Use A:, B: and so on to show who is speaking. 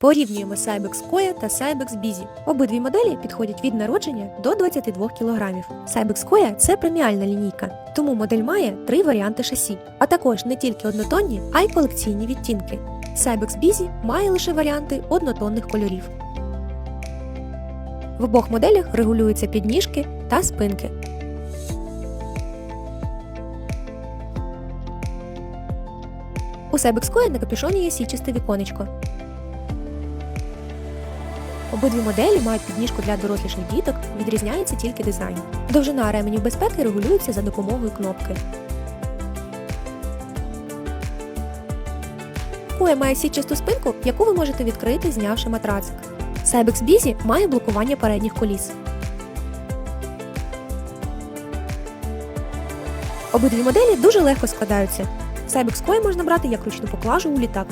A: Порівнюємо Cybex Koya та Cybex Busy. Обидві моделі підходять від народження до 22 кг. Cybex Koya – це преміальна лінійка, тому модель має три варіанти шасі, а також не тільки однотонні, а й колекційні відтінки. Cybex Busy має лише варіанти однотонних кольорів. В обох моделях регулюються підніжки та спинки. У Cybex Koya на капюшоні є січасте віконечко. Обидві моделі мають підніжку для доросліших діток, відрізняється тільки дизайн. Довжина ременів безпеки регулюється за допомогою кнопки. Коя має сітчасту спинку, яку ви можете відкрити, знявши матрацик. Cybex Busy має блокування передніх коліс. Обидві моделі дуже легко складаються. Cybex Koya можна брати як ручну поклажу у літак.